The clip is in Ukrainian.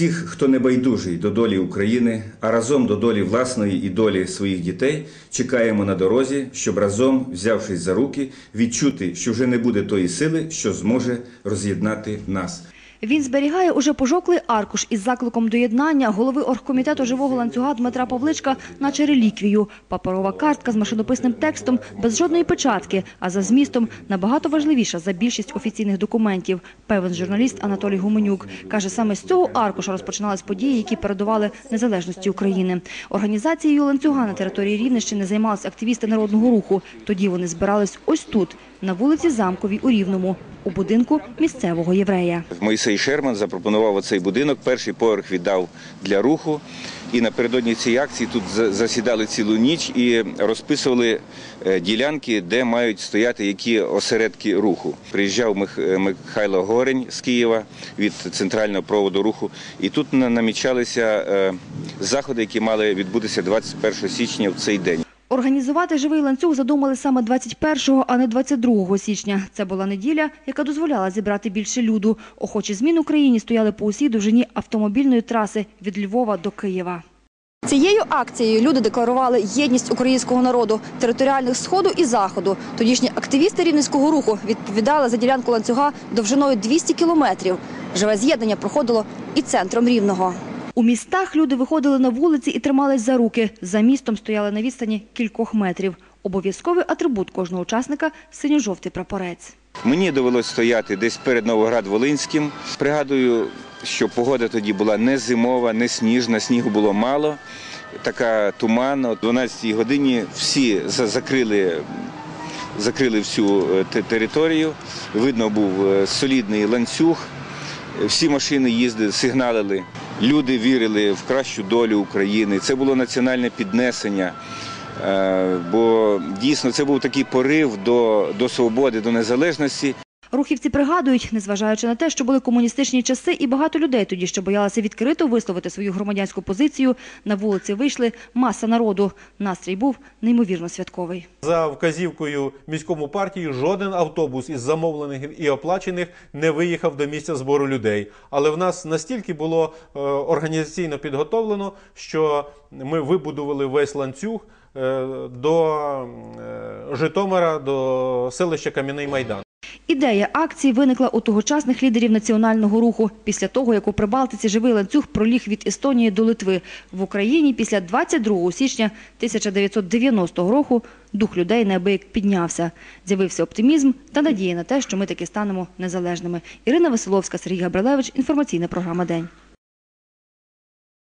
всіх, хто не байдужий до долі України, а разом до долі власної і долі своїх дітей, чекаємо на дорозі, щоб разом, взявшись за руки, відчути, що вже не буде тої сили, що зможе роз'єднати нас. Він зберігає уже пожоклий аркуш із закликом до єднання голови оргкомітету живого ланцюга Дмитра Павличка, наче реліквію. Паперова картка з машинописним текстом без жодної печатки, а за змістом набагато важливіша за більшість офіційних документів. Певен журналіст Анатолій Гуменюк каже, саме з цього аркуша розпочинались події, які передували незалежності України. Організацією ланцюга на території Рівненщини займалися активісти народного руху. Тоді вони збирались ось тут, на вулиці Замковій у Рівному, у будинку місцевого єврея. Мойсей Шерман запропонував оцей будинок. Перший поверх віддав для руху. І напередодні цієї акції тут за- засідали цілу ніч і розписували е, ділянки, де мають стояти які осередки руху. Приїжджав е, Михайло Горень з Києва від центрального проводу руху, і тут на- намічалися е, заходи, які мали відбутися 21 січня в цей день. Організувати живий ланцюг задумали саме 21-го, а не 22 січня. Це була неділя, яка дозволяла зібрати більше люду. Охочі змін у країні стояли по усій довжині автомобільної траси від Львова до Києва. Цією акцією люди декларували єдність українського народу, територіальних сходу і заходу. Тодішні активісти рівненського руху відповідали за ділянку ланцюга довжиною 200 кілометрів. Живе з'єднання проходило і центром Рівного. У містах люди виходили на вулиці і тримались за руки. За містом стояли на відстані кількох метрів. Обов'язковий атрибут кожного учасника – синьо-жовтий прапорець. Мені довелося стояти десь перед Новоград-Волинським. Пригадую, що погода тоді була не зимова, не сніжна, снігу було мало. Така туман. О 12 годині всі закрили, закрили всю е, територію. Видно був е, солідний ланцюг. Всі машини їздили, сигналили. Люди вірили в кращу долю України. Це було національне піднесення. Е, Бо дійсно це був такий порив до, до свободи, до незалежності. Рухівці пригадують, незважаючи на те, що були комуністичні часи і багато людей тоді, що боялися відкрито висловити свою громадянську позицію, на вулиці вийшли маса народу. Настрій був неймовірно святковий. За вказівкою міському партії жоден автобус із замовлених і оплачених не виїхав до місця збору людей. Але в нас настільки було е, організаційно підготовлено, що ми вибудували весь ланцюг е, до е, Житомира, до селища Кам'яний Майдан. Ідея акції виникла у тогочасних лідерів національного руху після того, як у Прибалтиці живий ланцюг проліг від Естонії до Литви. В Україні після 22 січня 1990 року дух людей неабияк піднявся. З'явився оптимізм та надія на те, що ми таки станемо незалежними. Ірина Василовська, Сергій Габрилевич. Інформаційна програма «День».